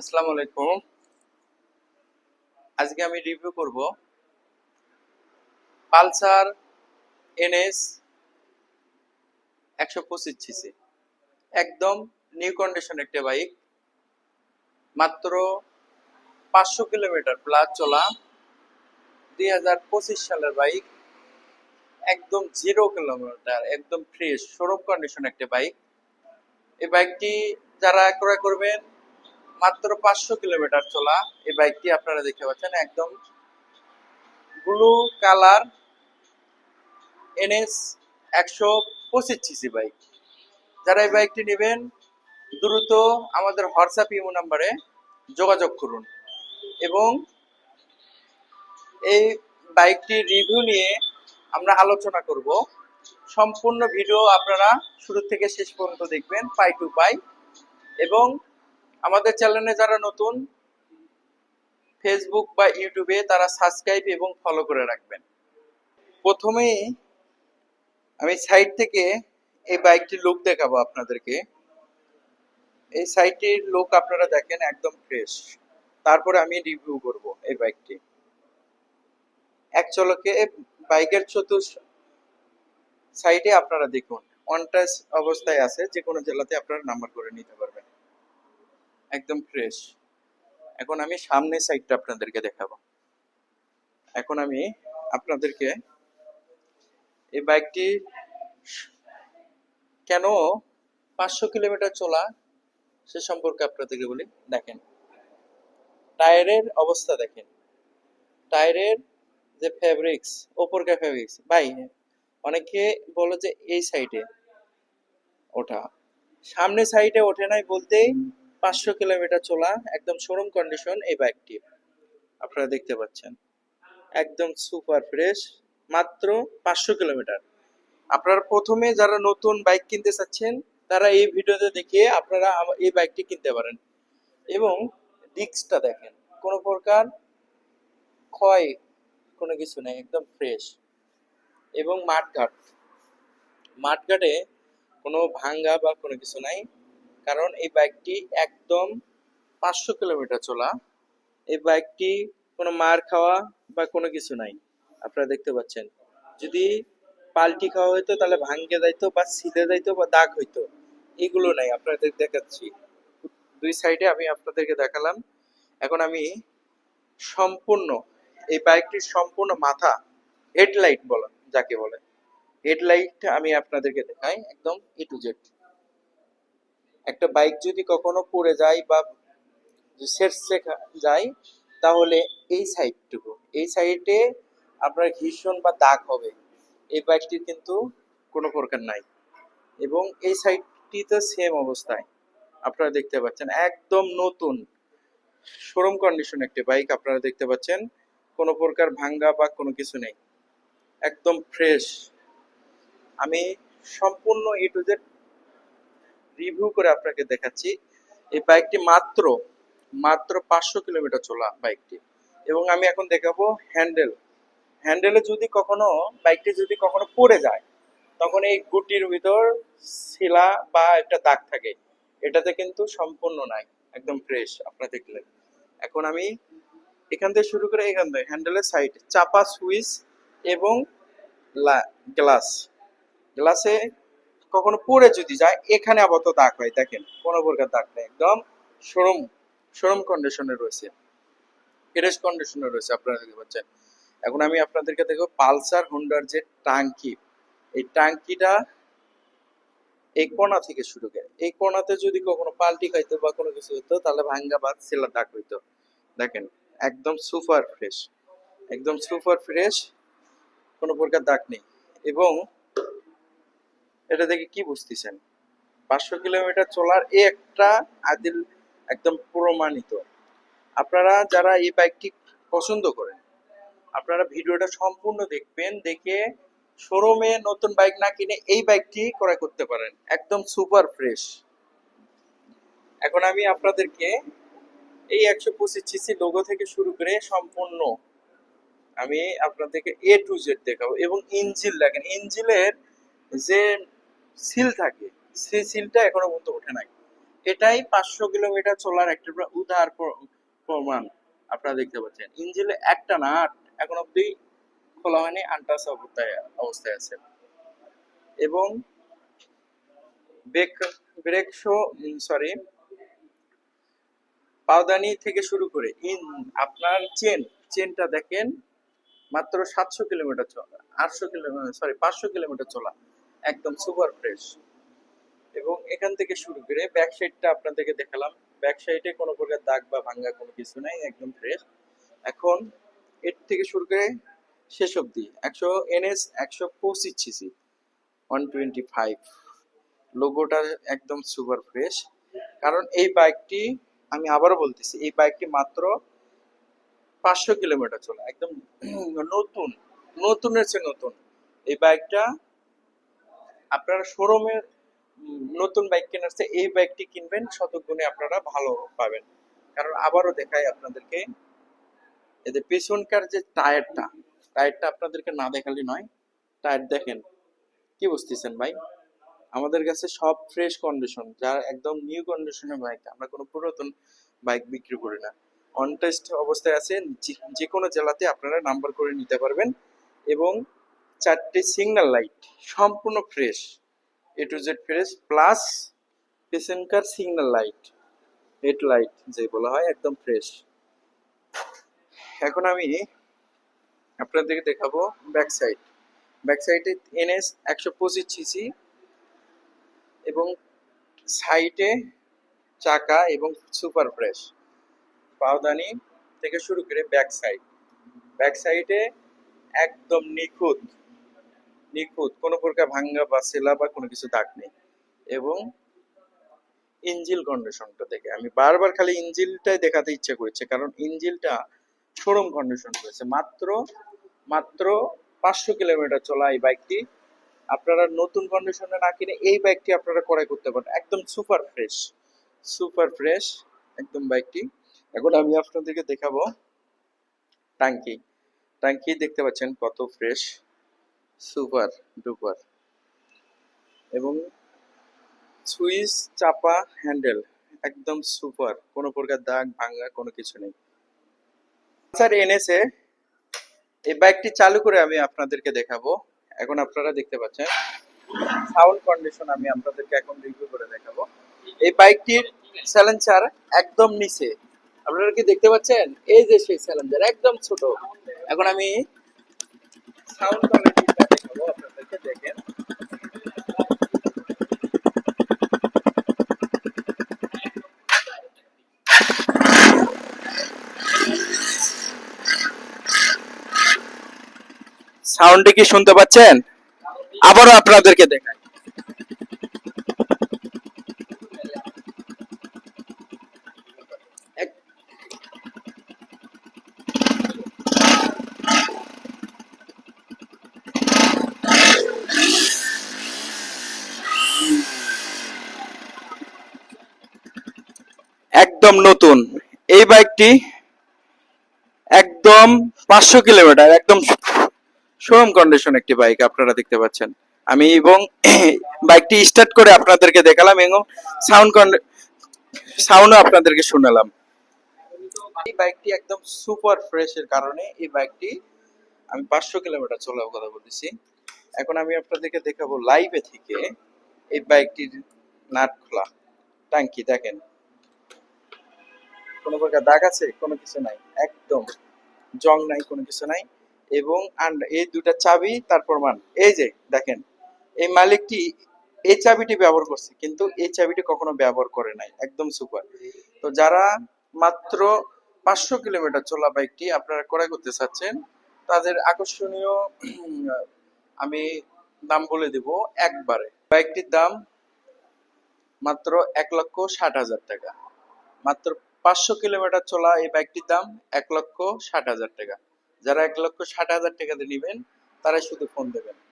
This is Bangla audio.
আসসালামু আলাইকুম। আজকে আমি রিভিউ করব পালসার এনএস একশো পঁচিশ সিসি। একদম নিউ কন্ডিশন একটা বাইক মাত্র পাঁচশো কিলোমিটার প্লাস চলা। দুই হাজার পঁচিশ সালের বাইক একদম জিরো কিলোমিটার একদম ফ্রেশ শোরুম কন্ডিশন একটা বাইক এই বাইকটি যারা ক্রয় করবেন মাত্র পাঁচশো কিলোমিটার চলা এই বাইকটি আপনারা দেখতে পাচ্ছেন, একদম ব্লু কালার এনএস একশো পঁচিশ সিসি বাইক যারা এই বাইকটি নেবেন, দ্রুত আমাদের হোয়াটসঅ্যাপ ইমো নাম্বারে যোগাযোগ করুন এবং এই বাইকটি রিভিউ নিয়ে আমরা আলোচনা করব। সম্পূর্ণ ভিডিও আপনারা শুরু থেকে শেষ পর্যন্ত দেখবেন পাই টু পাই এবং আমাদের চ্যানেলে যারা নতুন ফেসবুক বা ইউটিউবে তারা সাবস্ক্রাইব এবং ফলো করে রাখবেন। প্রথমেই আমি সাইড থেকে এই বাইকটির লুক দেখাবো আপনাদেরকে। এই সাইটটির লুক আপনারা দেখেন একদম ফ্রেশ তারপরে আমি রিভিউ করব এই বাইকটি এক চলকে বাইকের চতুর সাইডে আপনারা দেখুন অন টাচ অবস্থায় আছে যে কোনো জেলাতে আপনারা নাম্বার করে নিতে পারবেন। একদম ফ্রেশ এখন আমি সামনে সাইডটা আপনাদেরকে দেখাবো। এখন আমি আপনাদেরকে এই বাইকটি কেন পাঁচশো কিলোমিটার চলা, সে সম্পর্কে আপনাদেরকে বলি, দেখেন। টায়ারের অবস্থা দেখেন। টায়ারের যে ফেব্রিক্স ওপরকার ফেব্রিক্স ভাই, অনেকে বলো যে এই সাইডে ওঠা। সামনে সাইডে ওঠে নাই বলতেই পাঁচশো কিলোমিটার চলা একদম শোরুম কন্ডিশন এই বাইকটি আপনারা দেখতে পাচ্ছেন। একদম সুপার ফ্রেশ মাত্র পাঁচশো কিলোমিটার। আপনারা প্রথমে যারা নতুন বাইক কিনতে চাচ্ছেন, তারা এই ভিডিওতে দেখে আপনারা এই বাইকটি কিনতে পারেন। এবং ডিস্কটা দেখেন, কোনো প্রকার ক্ষয় কোনো কিছু নেই, একদম ফ্রেশ এবং মাঠঘাট। মাঠঘাটে কোনো ভাঙ্গা বা কোনো কিছু নাই। কারণ এই বাইকটি একদম পাঁচশো কিলোমিটার চলা। এই বাইকটি কোনো মার খাওয়া বা কোনো কিছু নাই, আপনারা দেখতে পাচ্ছেন। যদি পাল্টি খাওয়া হইতো, তাহলে ভাঙ্গে যাইতো বা ছিঁড়ে যাইতো বা দাগ হইতো। এগুলো নাই, আপনাদের দেখাচ্ছি। দুই সাইডে আমি আপনাদেরকে দেখালাম। এখন আমি সম্পূর্ণ, এই বাইকটির সম্পূর্ণ মাথা হেডলাইট বলা যাকে বলে। হেডলাইট আমি আপনাদেরকে দেখাই, একদম এ টু জেড একটা বাইক যদি কখনো পড়ে যায় বা সেরসে যায়, তাহলে এই সাইডটুকু এই সাইডে আপনার ঘর্ষণ বা দাগ হবে। এই বাইকটির কিন্তু কোনো প্রকার নাই। এবং এই সাইডটিতে সেম অবস্থায়। আপনারা দেখতে পাচ্ছেন, একদম নতুন শোরুম কন্ডিশন একটি বাইক আপনারা দেখতে পাচ্ছেন, কোনো প্রকার ভাঙ্গা বা কোনো কিছু নেই। একদম ফ্রেশ আমি সম্পূর্ণ এ টু জেড রিভিউ করে আপনাকে দেখাচ্ছি। এই বাইকটি মাত্র মাত্র পাঁচশো কিলোমিটার চলা বাইকটি এবং আমি এখন দেখাবো হ্যান্ডেল হ্যান্ডেলে যদি কখনো বাইকটি যদি কখনো পড়ে যায়, তখন এই গুটির ভিতর শিলা বা একটা দাগ থাকে। এটাতে কিন্তু সম্পূর্ণ নাই, একদম ফ্রেশ আপনারা দেখলেন। এখন আমি এখান থেকে শুরু করে এখান থেকে হ্যান্ডেলের সাইড চাপা সুইচ এবং গ্লাস গ্লাসে কখনো পড়ে যদি যায়, এখানে আপাতত দাগ হয় দেখেন, কোনো প্রকার দাগ নেই, একদম শোরুম শোরুম কন্ডিশনে রয়েছে। ফ্রেশ কন্ডিশনে রয়েছে, আপনারা দেখতে পাচ্ছেন। এখন আমি আপনাদেরকে দেখব পালসার হুন্ডার যে টাঙ্কি। এই টাঙ্কিটা এই কোণা থেকে শুরু করে, এই কোণাতে যদি কখনো পাল্টি খাইতো বা কোনো কিছু হতো তাহলে ভাঙ্গা বা সেলার দাগ হইতো। দেখেন, একদম সুপার ফ্রেশ একদম সুপার ফ্রেশ কোনো প্রকার দাগ নেই। এবং এটা দেখে কি বুঝতেছেন? পাঁচশো কিলোমিটার চলার এই একটা আদিল একদম প্রমাণিত। আপনারা যারা এই বাইকটি পছন্দ করেন, আপনারা ভিডিওটা সম্পূর্ণ দেখবেন, দেখে শোরুমে নতুন বাইক না কিনে এই বাইকটি ক্রয় করতে পারেন। একদম সুপার ফ্রেশ এখন আমি আপনাদেরকে এই একশো পঁচিশ সিসি লোগো থেকে শুরু করে সম্পূর্ণ আমি আপনাদেরকে এ টু জেড দেখাবো এবং ইঞ্জিল দেখেন। ইঞ্জিলের যে সিল থাকে। সেই সিলটা এখনও পর্যন্ত ওঠে নাই। এটাই পাঁচশো কিলোমিটার চলার একটা উদার প্রমাণ আপনারা দেখতে পাচ্ছেন। ইঞ্জিনে একটা না এখন অব্দি খোলা হয়নি আনটাস অবস্থায় অবস্থায় আছে। এবং ব্রেক ব্রেক শো সরি পাওদানি থেকে শুরু করে ইন আপনার চেন চেনটা দেখেন, মাত্র সাতশো কিলোমিটার চলা, আটশো কিলোমিটার সরি পাঁচশো কিলোমিটার চলা। একদম সুপার ফ্রেশ এবং এখান থেকে শুরু করে ব্যাক সাইডটা আপনাদেরকে দেখালাম। ব্যাক সাইডে কোনো প্রকার দাগ বা ভাঙ্গা কোনো কিছু নাই, একদম ফ্রেশ এখন এর থেকে শুরু করে শেষ অবধি একশো এনএস একশো পঁচিশ সিসি ওয়ান টোয়েন্টি ফাইভ লোগোটা একদম সুপার ফ্রেশ কারণ এই বাইকটি আমি আবারও বলতেছি, এই বাইকটি মাত্র পাঁচশো কিলোমিটার চলে, একদম নতুন, নতুনের চেয়ে নতুন। এই বাইকটা আপনারা শোরুমের নতুন বাইক কেনার চেয়ে এই বাইকটি কিনবেন, শতগুণে আপনারা ভালো পাবেন। কারণ আবারও দেখাই আপনাদেরকে এদের পেছনকার যে টায়ারটা টায়ারটা আপনাদেরকে না দেখালে নয়, টায়ার দেখেন, কি বুঝতেছেন ভাই? আমাদের কাছে সব ফ্রেশ কন্ডিশন যার একদম নিউ কন্ডিশনের বাইক, আমরা কোনো পুরাতন বাইক বিক্রি করি না। অন টেস্ট অবস্থায় আছে যে কোনো জেলাতে আপনারা নাম্বার করে নিতে পারবেন এবং চারটি সিগন্যাল লাইট সম্পূর্ণ fresh A to Z fresh plus পেছনকার signal light head light যে বলা হয়, একদম ফ্রেশ এখন আমি আপনাদেরকে দেখাবো ব্যাক সাইড ব্যাক সাইডে এনএস একশো পঁচিশ সিসি এবং সাইডে চাকা এবং সুপার ফ্রেশ পাওদানি থেকে শুরু করে ব্যাক সাইড ব্যাক সাইডে একদম নিখুঁত নিখুঁত, কোনো প্রকার ভাঙ্গা বা সেলা বা কোনো কিছু দাগ নেই। এবং ইঞ্জিল কন্ডিশনটা দেখে, আমি বারবার খালি ইঞ্জিলটাই দেখাতে ইচ্ছে করেছে, কারণ ইঞ্জিলটা শোরুম কন্ডিশন রয়েছে মাত্র মাত্র পাঁচশো কিলোমিটার চলা এই বাইকটি আপনারা নতুন কন্ডিশনে না কিনে এই বাইকটি আপনারা ক্রয় করতে পারেন। একদম সুপার ফ্রেশ সুপার ফ্রেশ একদম বাইকটি এখন আমি আপনাদেরকে দেখাবো। টাঙ্কি টাঙ্কি দেখতে পাচ্ছেন কত ফ্রেশ সুপার ডুপার। এবং সুইচ চাপা হ্যান্ডেল, একদম সুপার। কোনো প্রকার দাগ, ভাঙা, কোনো কিছু নেই। স্যার, এনেছে। এই বাইকটি চালু করে আমি আপনাদেরকে দেখাবো। এখন আপনারা দেখতে পাচ্ছেন, সাউন্ড কন্ডিশন আমি আপনাদেরকে এখন রিভিউ করে দেখাবো। এই বাইকটির স্যালেন্সার একদম নিচে। আপনারা কি দেখতে পাচ্ছেন? এই যে সেই স্যালেন্সার একদম ছোট। এখন আমি সাউন্ড আপনাদেরকে দেখেন। সাউন্ডে কি শুনতে পাচ্ছেন? আবারও আপনাদেরকে দেখাই। একদম নতুন। এই বাইকটি একদম পাঁচশো কিলোমিটার, একদম শোরুম কন্ডিশন একটি বাইক আপনারা দেখতে পাচ্ছেন। আমি এবং বাইকটি স্টার্ট করে আপনাদেরকে দেখালাম এবং সাউন্ড সাউন্ডও আপনাদেরকে শোনালাম। এই বাইকটি একদম সুপার ফ্রেশ এর কারণে এই বাইকটি আমি পাঁচশো কিলোমিটার চলার কথা বলতেছি। এখন আমি আপনাদেরকে দেখাবো লাইভে থেকে এই বাইকটির নাট খোলা। টাঙ্কি দেখেন। কোনো প্রকার দাগ আছে? কোনো কিছু নাই। একদম জং নাই, কোনো কিছু নাই। এবং এই দুটা চাবি তার প্রমাণ এই যে, দেখেন, এই মালিকটি এই চাবিটি ব্যবহার করছে, কিন্তু এই চাবিটি কখনো ব্যবহার করে নাই। একদম সুপার তো যারা মাত্র পাঁচশো কিলোমিটার চলা বাইকটি আপনারা ক্রয় করতে চাচ্ছেন, তাদের আকর্ষণীয় আমি দাম বলে দিব একবারে। বাইকটির দাম মাত্র এক লক্ষ ষাট হাজার টাকা। মাত্র পাঁচশো কিলোমিটার চলা এই বাইকটির দাম এক লক্ষ ষাট হাজার টাকা। যারা এক লক্ষ ষাট হাজার টাকাতে নেবেন, তারাই শুধু ফোন দেবেন।